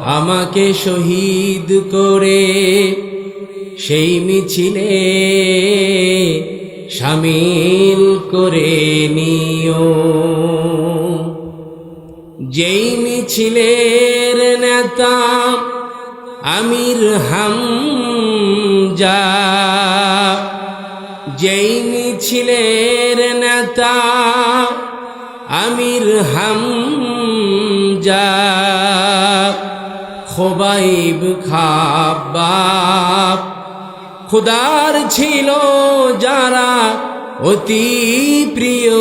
আমাকে শহীদ করে সেই মিছিলে সামিল করে নিও। যেই মিছিলের নেতা আমির হামজা, যেই মিছিলের নেতা আমির হামজা খোবাইব খাবাব খুদার ছিল যারা অতি প্রিয়।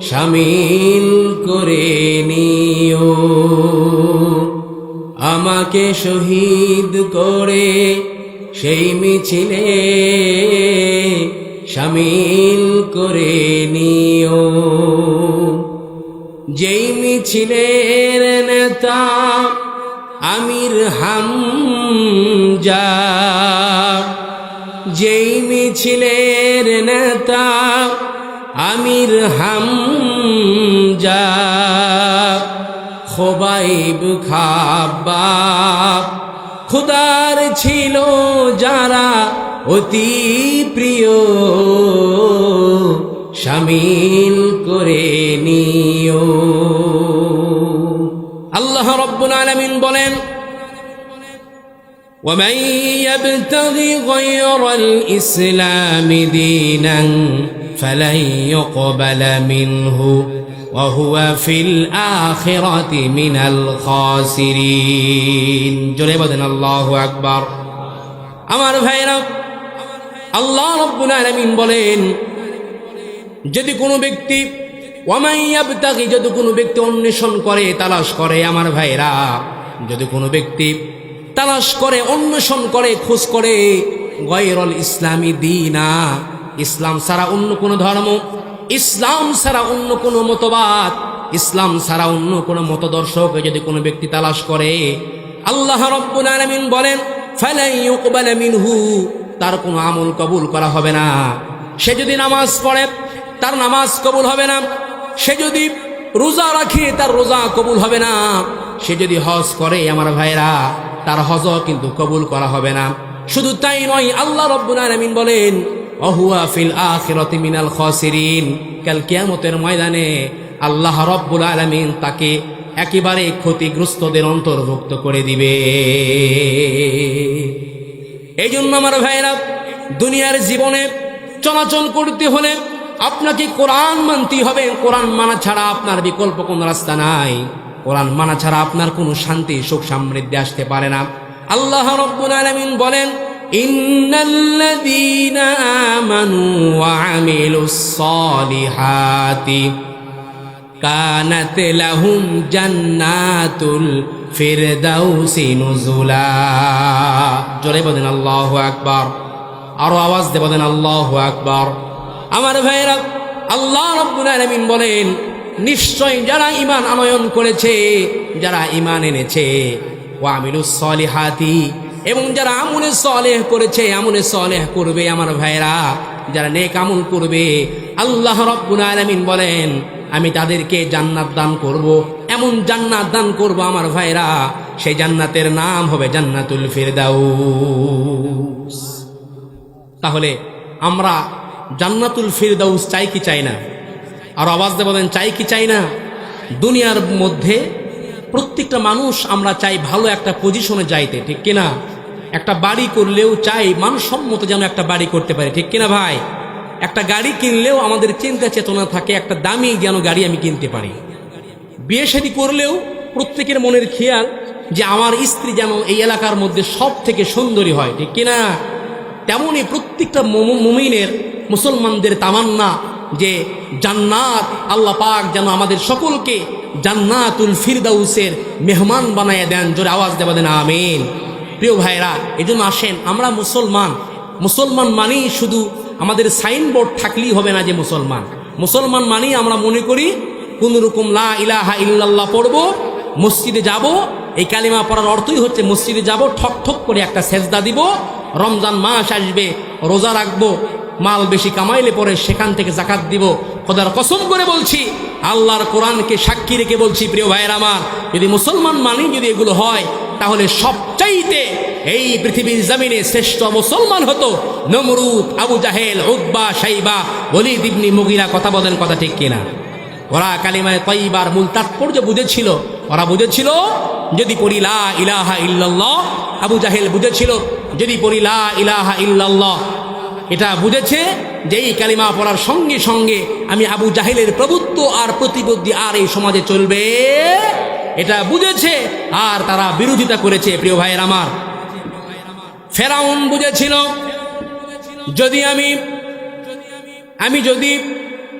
সামিল করে নিও। আমাকে শহীদ করে সেই মিছিলে সামিল করে নিও। যেই মিছিলের নেতা আমির হামজা, যেই মিছিলের নেতা আমির হাম হামজা, খোবাইব খাবাব। খুদার ছিল যারা অতি প্রিয় সামিল করে নিও আল্লাহ রব্বুল আলামিন বলেন ومن يبتغي غير الإسلام دينا فلن يقبل منه وهو في الآخرة من الخاسرين জোরে বলেন আল্লাহু আকবার আমার ভাইরা আল্লাহ রব্বুল আলামিন বলেন যদি কোনো ব্যক্তি ওয়ামাইয়াবতাকি যদি কোনো ব্যক্তি অন্বেষণ করে, তালাশ করে, আমার ভাইরা যদি কোনো ব্যক্তি তালাশ করে, অন্বেষণ করে, খোঁজ করে, গয়রল ইসলামী দিনা, ইসলাম ছাড়া অন্য কোনো ধর্ম, ইসলাম ছাড়া অন্য কোনো মতবাদ, ইসলাম ছাড়া অন্য কোনো মতদর্শক যদি কোনো ব্যক্তি তালাশ করে, আল্লাহ রব্বুল আলামিন বলেন মিনহু, তার কোনো আমল কবুল করা হবে না। সে যদি নামাজ পড়ে, তার নামাজ কবুল হবে না। সে যদি রোজা রাখে, তার রোজা কবুল হবে না। সে যদি হজ করে, আমার ভাইরা তার হজ কিন্তু কবুল করা হবে না। শুধু তাই নয়, আল্লাহ রব্বুল আলামিন বলেন, অহুয়া ফিল আখিরাতি মিনাল খাসিরিন। কাল ময়দানে আল্লাহ রব্বুল আলামিন তাকে একেবারে ক্ষতিগ্রস্তদের অন্তর্ভুক্ত করে দিবে। এই জন্য আমার ভাইরা দুনিয়ার জীবনে চলাচল করতে হলে আপনাকে কোরআন মানতে হবে, কোরআন মানা ছাড়া আপনার বিকল্প কোনো রাস্তা নাই। কোরআন মানা ছাড়া আপনার কোনো শান্তি, সুখ সমৃদ্ধি আসতে পারে না। আল্লাহ রব্বুল আলামিন বলেন আকবার। আরও আওয়াজ দিয়ে বলেন আল্লাহু আকবার। আমার ভাইয়েরা, আল্লাহ রব্বুল আলামিন বলেন, নিশ্চয় যারা ইমান আনয়ন করেছে, যারা ঈমান এনেছে, ওয়া আমিলুস সলিহাতি, এবং যারা আমলে সলেহ করেছে, আমলে সলেহ করবে আমার ভাইরা যারা নেক আমল করবে, আল্লাহ রব্বুল আলামিন বলেন, আমি তাদেরকে জান্নাত দান করব। এমন জান্নাত দান করব আমার ভাইরা সেই জান্নাতের নাম হবে জান্নাতুল ফিরদাউস। তাহলে আমরা জান্নাতুল ফিরদাউস চাই কি চাই না? আর আওয়াজ দিয়ে বলেন, চাই কি চাই না? দুনিয়ার মধ্যে প্রত্যেকটা মানুষ আমরা চাই ভালো একটা পজিশনে যাইতে, ঠিক কিনা? একটা বাড়ি করলেও চাই মানসম্মত যেন একটা বাড়ি করতে পারে, ঠিক কিনা ভাই? একটা গাড়ি কিনলেও আমাদের চিন্তা চেতনা থাকে, একটা দামি যেন গাড়ি আমি কিনতে পারি। বিয়ে শাদী করলেও প্রত্যেকের মনের খেয়াল যে আমার স্ত্রী যেন এই এলাকার মধ্যে সব থেকে সুন্দরী হয়, ঠিক কিনা? তেমনই প্রত্যেকটা মম- মুমিনের মুসলমানদের তামান্না যে জান্নাত, আল্লাহ পাক যেন আমাদের সকলকে জান্নাতুল ফিরদাউসের মেহমান বানায় দেন। জোরে আওয়াজ দেওয়া দেন আমিন। প্রিয় ভাইরা এই জন্য আসেন, আমরা মুসলমান। মুসলমান মানেই শুধু আমাদের সাইনবোর্ড থাকলেই হবে না যে মুসলমান। মুসলমান মানেই আমরা মনে করি কোন রকম লা ইলাহা ইল্লাল্লাহ পড়ব, মসজিদে যাব, এই কালিমা পড়ার অর্থই হচ্ছে মসজিদে যাব ঠক ঠক করে একটা সেজদা দিব, রমজান মাস আসবে, রোজা রাখব মাল বেশি কামাইলে পরে সেখান থেকে জাকাত দিব। খোদার কসম করে বলছি, আল্লাহর কোরআনকে সাক্ষী রেখে বলছি, প্রিয় ভাইয়ের আমার, যদি মুসলমান মানি যদি এগুলো হয়, তাহলে সবচাইতে এই পৃথিবীর জমিনে শ্রেষ্ঠ মুসলমান হতো নমরুদ, আবু জাহেল উদ্বা সাইবা বলি দিবনি মুগিরা, কথা বলেন কথা ঠিক কিনা? ওরা কালিমায় তৈবার মূল তাৎপর্য বুঝেছিল। ওরা বুঝেছিল, যদি পড়ি লা ইলাহা ইল্লাল্লাহ, আবু জাহেল বুঝেছিল, যদি পড়ি লা ইলাহা ইল্লাল্লাহ এটা বুঝেছে যে এই কালিমা পড়ার সঙ্গে সঙ্গে আমি আবু জাহিলের প্রভুত্ব আর প্রতিবদ্ধি আর এই সমাজে চলবে। এটা বুঝেছে আর তারা বিরোধিতা করেছে, প্রিয় ভাইয়ের আমার। ফেরাউন বুঝেছিল, যদি আমি আমি যদি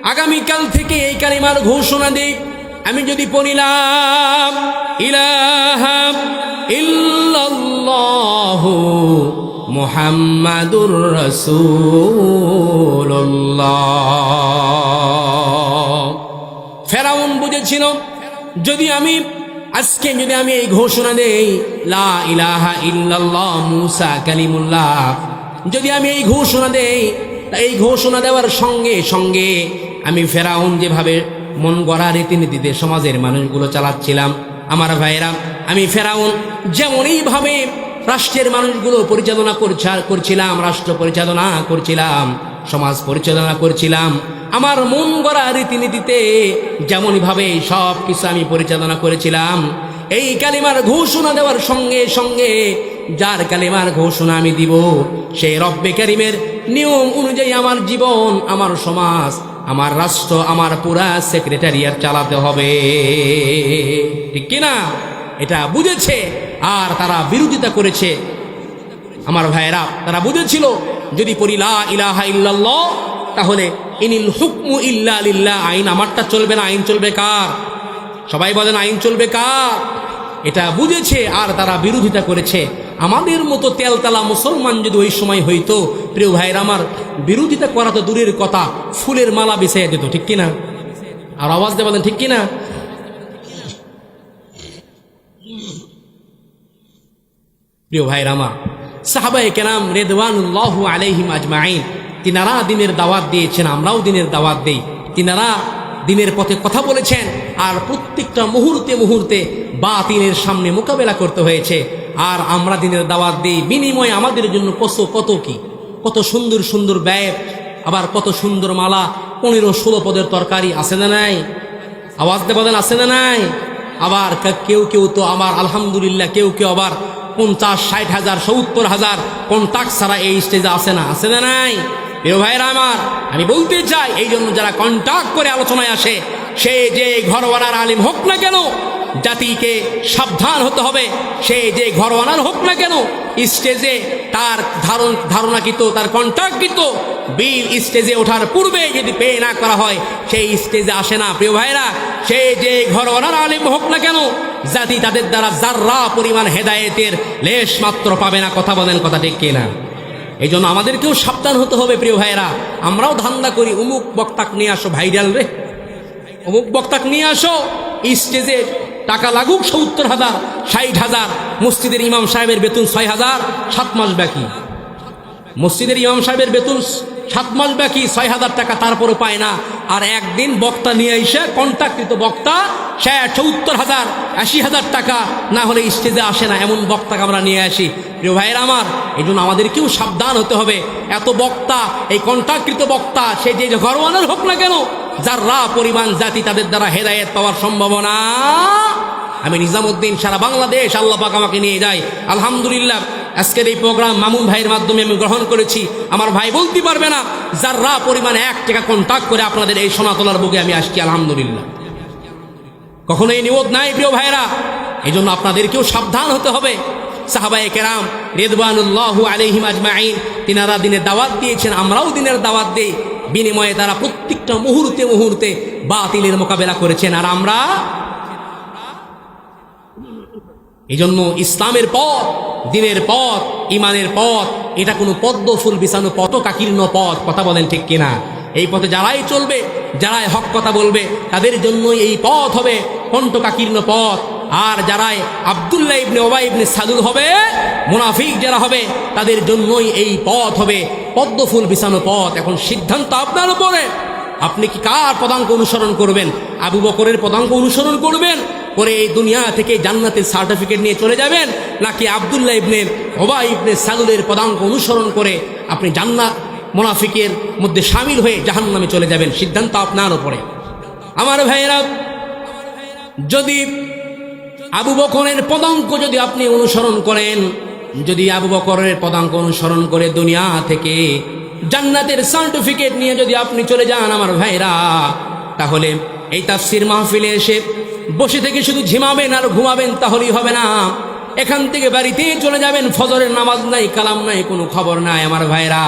আগামীকাল থেকে এই কালিমার ঘোষণা দিই, আমি যদি পড়িলাম, ইলাহা ইল্লাল্লাহু মুহাম্মাদুর রাসূলুল্লাহ। ফেরাউন বুঝেছিল, যদি আমি, আজকে যদি আমি এই ঘোষণা দেই, লা ইলাহা ইল্লাল্লাহ মুসা কালিমুল্লাহ, যদি আমি এই ঘোষণা দেই এই ঘোষণা দেওয়ার সঙ্গে সঙ্গে আমি ফেরাউন যেভাবে মন গড়া রীতিনীতিতে সমাজের মানুষগুলো চালাচ্ছিলাম, আমার ভাইয়েরা, আমি ফেরাউন যেমন এইভাবে রাষ্ট্রের মানুষগুলো পরিচালনা করছা- করছিলাম, রাষ্ট্র পরিচালনা করছিলাম, সমাজ পরিচালনা করছিলাম। আমার মন গড়া রীতিনীতিতে যেমনভাবে সব কিছু আমি পরিচালনা করেছিলাম, এই কালিমার ঘোষণা দেওয়ার সঙ্গে সঙ্গে যার কালিমার ঘোষণা আমি দিব সেই রব্বে কারিমের নিয়ম অনুযায়ী আমার জীবন, আমার সমাজ, আমার রাষ্ট্র, আমার পুরা সেক্রেটারিয়ার চালাতে হবে। ঠিক কিনা? এটা বুঝেছে আর তারা বিরোধিতা করেছে। আমার ভাইয়েরা, তারা বুঝেছিল, যদি পড়ি ইলাহা ইল্লাল্লাহ, তাহলে ইনিল হুকমু ইল্লা আইন আমারটা চলবে না, আইন চলবে কার? সবাই বলেন আইন চলবে কার? এটা বুঝেছে আর তারা বিরোধিতা করেছে। আমাদের মতো তেলতালা মুসলমান যদি ওই সময় হইতো, প্রিয় ভাইয়ের আমার, বিরোধিতা করা তো দূরের কথা, ফুলের মালা বিছাইয়া দিত, ঠিক কিনা? আর আওয়াজ দিয়ে বলেন, ঠিক কিনা? প্রিয় ভাইয়ের আমার সাহাবাই কেরাম রেদওয়ানুল্লাহ আলাইহিম আজমাইন, তিনারা দিনের দাওয়াত দিয়েছেন, আমরাও দিনের দাওয়াত দিই। তিনারা দিনের পথে কথা বলেছেন, আর প্রত্যেকটা মুহূর্তে মুহূর্তে বাতিলের সামনে মোকাবেলা করতে হয়েছে। আর আমরা দিনের দাওয়াত দিই, বিনিময়ে আমাদের জন্য কত কত কি? কত সুন্দর সুন্দর ব্যয় আবার কত সুন্দর মালা, পনেরো, ষোলো পদের তরকারি আছে না নাই? আওয়াজ দিয়ে বলেন, আছে না নাই? আবার কেউ কেউ তো আমার আলহামদুলিল্লাহ, কেউ কেউ আবার পঞ্চাশ, ষাট হাজার, সত্তর হাজার কন্ট্যাক্ট ছাড়া এই স্টেজে আসে না। আসে না নাই? প্রিয় ভাইরা আমার, আমি বলতে চাই, এই জন্য যারা কন্ট্যাক্ট করে আলোচনায় আসে, সে যে ঘরওয়ালার আলিম হোক না কেন, জাতিকে সাবধান হতে হবে। সে যে ঘরওয়ালার হোক না কেন স্টেজে তার ধারণ, ধারণাকৃত, তার কন্ট্রাক্টকৃত বিল স্টেজে ওঠার পূর্বে যদি পে না করা হয়, সেই স্টেজে আসে না। প্রিয় ভাইরা সে যে ঘর ঘরওয়ালার আলিম হোক না কেন, জাতি তাদের দ্বারা যার্রা পরিমাণ হেদায়েতের লেশ মাত্র পাবে না, কথা বলেন কথা ঠিক কিনা? এই জন্য আমাদেরকেও সাবধান হতে হবে, প্রিয় ভাইয়েরা। আমরাও ধান্দা করি, অমুক বক্তাক নিয়ে আসো, ভাইরাল রে। অমুক বক্তাক নিয়ে আসো, স্টেজে টাকা লাগুক সত্তর হাজার, ষাট হাজার মসজিদের ইমাম সাহেবের বেতন ছয় হাজার, সাত মাস বাকি মসজিদের ইমাম সাহেবের বেতন সাত মাস বাকি ছয় হাজার টাকা তারপরও পায় না। আর একদিন বক্তা নিয়ে এসে কন্ট্যাক্টকৃত বক্তা, সে চৌত্তর হাজার, আশি হাজার টাকা না হলে স্টেজে আসে না, এমন বক্তাকে আমরা নিয়ে আসি। প্রিয় ভাইয়ের আমার, এই জন্য আমাদেরকেও সাবধান হতে হবে। এত বক্তা, এই কন্ট্যাক্টকৃত বক্তা, সে যে ঘরওয়ানের হোক না কেন, যার রা পরিমাণ জাতি তাদের দ্বারা হেদায়েত পাওয়ার সম্ভাবনা আমি নিজামুদ্দিন, সারা বাংলাদেশ আল্লাহ পাক আমাকে নিয়ে যায়। আলহামদুলিল্লাহ, আজকের এই প্রোগ্রাম মামুন ভাইয়ের মাধ্যমে আমি গ্রহণ করেছি। আমার ভাই বলতে পারবে না যার রা পরিমাণ এক টাকা কন্ট্যাক্ট করে আপনাদের এই সোনাতলার বুকে আমি আসছি, আলহামদুলিল্লাহ। কখনো এই নিয়োগ নাই, প্রিয় ভাইরা এই জন্য আপনাদেরকেও সাবধান হতে হবে। সাহাবায়ে কেরাম রেদবানুল্লাহ আলহিম আজমাইন, তিনারা দিনের দাওয়াত দিয়েছেন, আমরাও দিনের দাওয়াত দিই। বিনিময়ে তারা প্রত্যেকটা মুহূর্তে মুহূর্তে বাতিলের মোকাবেলা করেছেন। আর আমরা এই জন্য ইসলামের পথ, দিনের পথ ইমানের পথ, এটা কোনো পদ্ম ফুল বিছানো পতকাকীর্ণ পথ, কথা বলেন ঠিক কিনা? এই পথে যারাই চলবে, যারাই হক কথা বলবে, তাদের জন্যই এই পথ হবে কণ্ঠকাকীর্ণ পথ। আর যারাই আবদুল্লাহ ইবনে ওবাই ইবনে সাদুল হবে, মুনাফিক যারা হবে, তাদের জন্যই এই পথ হবে পদ্ম ফুল বিছানো পথ। এখন সিদ্ধান্ত আপনার উপরে। আপনি কি কার পদাঙ্ক অনুসরণ করবেন? আবু বকরের পদাঙ্ক অনুসরণ করবেন? করে এই দুনিয়া থেকে জান্নাতের সার্টিফিকেট নিয়ে চলে যাবেন? নাকি আবদুল্লাহ ইবনের ওবা ইবনে সালুলের পদাঙ্ক অনুসরণ করে আপনি জান্নাত মোনাফিকের মধ্যে সামিল হয়ে জাহান্নামে চলে যাবেন? সিদ্ধান্ত আপনার ওপরে আমার ভাইয়েরা, যদি আবু বকরের পদাঙ্ক যদি আপনি অনুসরণ করেন, যদি আবু বকরের পদাঙ্ক অনুসরণ করে দুনিয়া থেকে জান্নাতের সার্টিফিকেট নিয়ে যদি আপনি চলে যান আমার ভাইরা, তাহলে এই তাফসির মাহফিলে এসে বসে থেকে শুধু ঝিমাবেন আর ঘুমাবেন তাহলেই হবে না। এখান থেকে বাড়িতে চলে যাবেন, ফজরের নামাজ নাই, কালাম নাই, কোনো খবর নাই আমার ভাইরা,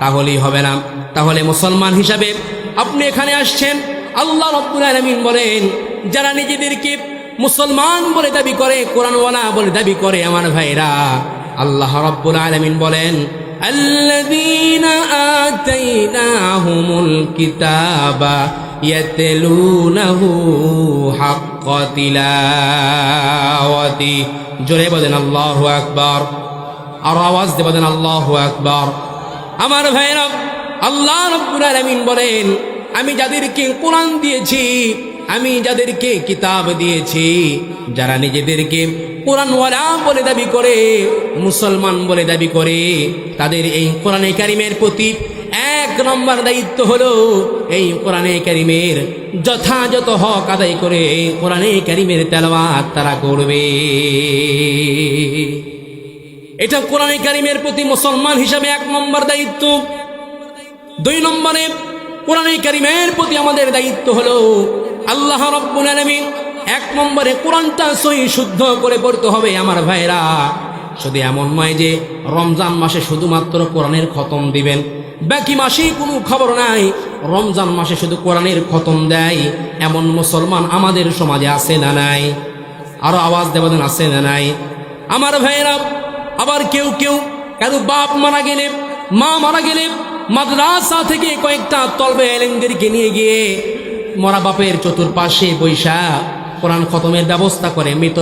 তাহলেই হবে না। তাহলে মুসলমান হিসাবে আপনি এখানে আসছেন, আল্লাহ রব্বুল আলামিন বলেন, যারা নিজেদেরকে মুসলমান বলে দাবি করে, কোরআনওয়ালা বলে দাবি করে আমার ভাইরা, আল্লাহ রব্বুল আলামিন বলেন الذين آتيناهم الكتاب يتلونه حق تلاوته জোরে বলেন আল্লাহু আকবার আর আওয়াজ দিয়ে বলেন আল্লাহু আকবার আমার ভাইরা আল্লাহ রব্বুল আলামিন বলেন আমি যাদেরকে কোরআন দিয়েছি আমি যাদেরকে কিতাব দিয়েছি যারা নিজেদেরকে কোরআনওয়ালা বলে দাবি করে, মুসলমান বলে দাবি করে, তাদের এই কোরআনে কারিমের প্রতি এক নম্বর দায়িত্ব হলো এই কোরআনে কারিমের যথাযথ হক আদায় করে কোরআনে কারিমের তেলাওয়াত তারা করবে। এটা কোরআনে কারিমের প্রতি মুসলমান হিসাবে এক নম্বর দায়িত্ব। দুই নম্বরে কোরআনে কারিমের প্রতি আমাদের দায়িত্ব হলো আল্লাহ রব্বুল আলামিন এক নম্বরে কোরআনটা সহি শুদ্ধ করে পড়তে হবে, আমার ভাইরা। শুধু এমন নয় যে, রমজান মাসে শুধুমাত্র কোরআনের খতম দিবেন। বাকি মাসেই কোনো খবর নাই, রমজান মাসে শুধু কোরআনের খতম দেয়। এমন মুসলমান আমাদের সমাজে আছে না নাই? আরও আওয়াজ দেবেন আছে না নাই? আমার ভাইয়েরা আবার কেউ কেউ কারও বাপ মারা গেলে, মা মারা গেলে মাদ্রাসা থেকে কয়েকটা তলবে এলেঙ্গেরকে নিয়ে গিয়ে মরা বাপের চতুর্পাশে বৈশা কোরআন খতমের ব্যবস্থা করে, মৃত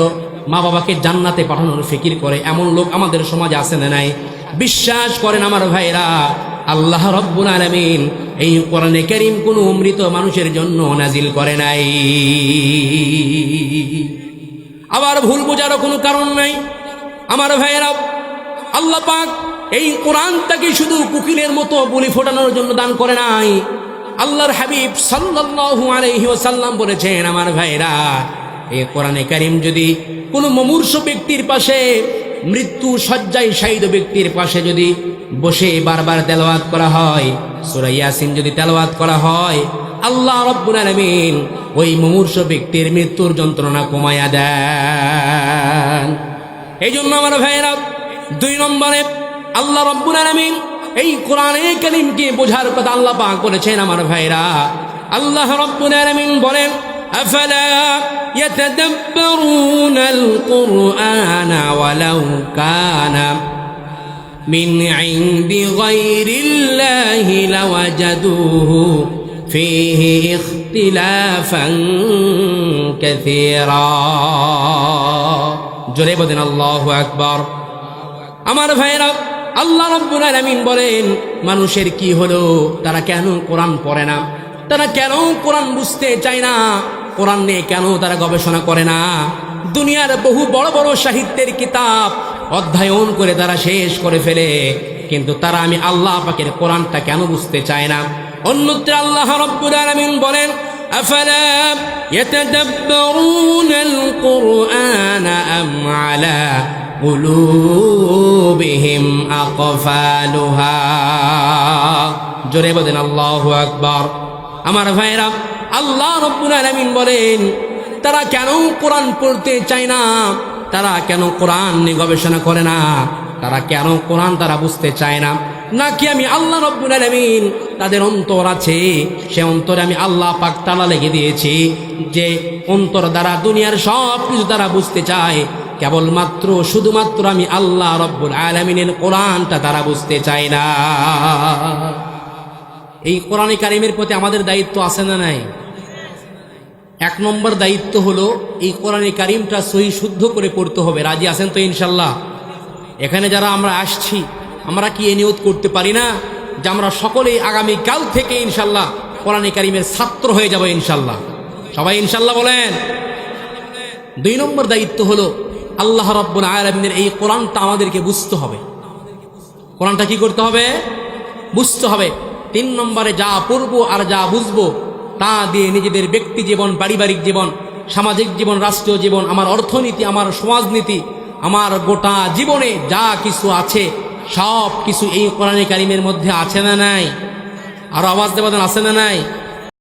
মা বাবাকে জান্নাতে পাঠানোর ফিকির করে, এমন লোক আমাদের সমাজে আছে না নাই? বিশ্বাস করেন আমার ভাইরা আল্লাহ রব্বুল আলামিন এই কোরআনে করিম কোনো মৃত মানুষের জন্য নাজিল করে নাই। আবার ভুল বোঝারও কোনো কারণ নাই? আমার ভাইয়েরা, আল্লাহ পাক এই কোরআনটাকে শুধু কুকিলের মতো বলি ফোটানোর জন্য দান করে নাই। আল্লাহর হাবিব সাল্লাল্লাহু আলাইহি ওয়াসাল্লাম বলেছেন, আমার ভাইরা, এ কোরআনে কারিম যদি কোনো মমূর্ষ ব্যক্তির পাশে, মৃত্যু শয্যায় শায়িত ব্যক্তির পাশে যদি বসে বারবার তেলাওয়াত করা হয় সুরাইয়াসিন যদি তেলাওয়াত করা হয়, আল্লাহ রব্বুল আলামিন ওই মমূর্ষ ব্যক্তির মৃত্যুর যন্ত্রণা কমায়া দেন। এই জন্য আমার ভাইয়েরা দুই নম্বরে আল্লাহ রব্বুল আলামিন এই কোরআনে কালিমকে বোঝার কথা আল্লাহ পাক বলেছেন আমার ভাইরা আল্লাহ রব্বুল আলামিন বলেন أفلا يتدبرون القرآن ولو كان من عند غير الله لوجدوه فيه اختلافا كثيرا জোরে বলেন আল্লাহু আকবার আমার ভাইরা আল্লাহ রব্বুল আলামিন বলেন মানুষের কি হলো তারা কেন কোরআন পড়ে না তারা কেন কোরআন বুঝতে চায় না কোরআন নিয়ে কেন তারা গবেষণা করে না দুনিয়ার বহু বড় বড় সাহিত্যের কিতাব অধ্যয়ন করে তারা শেষ করে ফেলে কিন্তু তারা আমি আল্লাহ পাকের কোরআনটা কেন বুঝতে চায় না অন্যত্র আল্লাহ রব্বুল আলামিন বলেন أفلا يتدبرون القرآن أم على কুলুবিহিম আকফালুহা জোরে বলেন আল্লাহু আকবার আমার ভাইরা আল্লাহ রব্বুল আলামিন বলেন তারা কেন কোরআন পড়তে চায় না তারা কেন কোরআন নিয়ে গবেষণা করে না তারা কেন কোরআন তারা বুঝতে চায় না নাকি আমি আল্লাহ রব্বুল আলমিন তাদের অন্তর আছে সে অন্তরে আমি আল্লাহ পাক তালা লেগে দিয়েছি যে অন্তর দ্বারা দুনিয়ার সব কিছু তারা বুঝতে চায় কেবলমাত্র, শুধুমাত্র আমি আল্লাহ রব্বুল আলমিনের কোরআনটা তারা বুঝতে চায় না। এই কোরআনে কারিমের প্রতি আমাদের দায়িত্ব আছে না নাই? এক নম্বর দায়িত্ব হলো এই কোরআনে কারিমটা সহি শুদ্ধ করে পড়তে হবে। রাজি আছেন তো ইনশাল্লাহ এখানে যারা আমরা আসছি, আমরা কি এ নিয়োগ করতে পারি না যে আমরা সকলেই আগামীকাল থেকে ইনশাল্লাহ কোরআনে কারিমের ছাত্র হয়ে যাব ইনশাল্লাহ সবাই ইনশাল্লাহ বলেন। দুই নম্বর দায়িত্ব হলো আল্লাহ রব্বুল আলমিনের এই কোরআনটা আমাদেরকে বুঝতে হবে। কোরআনটা কি করতে হবে? বুঝতে হবে। তিন নম্বরে যা পড়ব আর যা বুঝব, তা দিয়ে নিজেদের ব্যক্তি জীবন, পারিবারিক জীবন, সামাজিক জীবন, রাষ্ট্রীয় জীবন, আমার অর্থনীতি, আমার সমাজনীতি, আমার গোটা জীবনে যা কিছু আছে সব কিছু এই কোরআনে কারিমের মধ্যে আছে না নাই? আর আওয়াজ দেবাদেন আছে না নাই?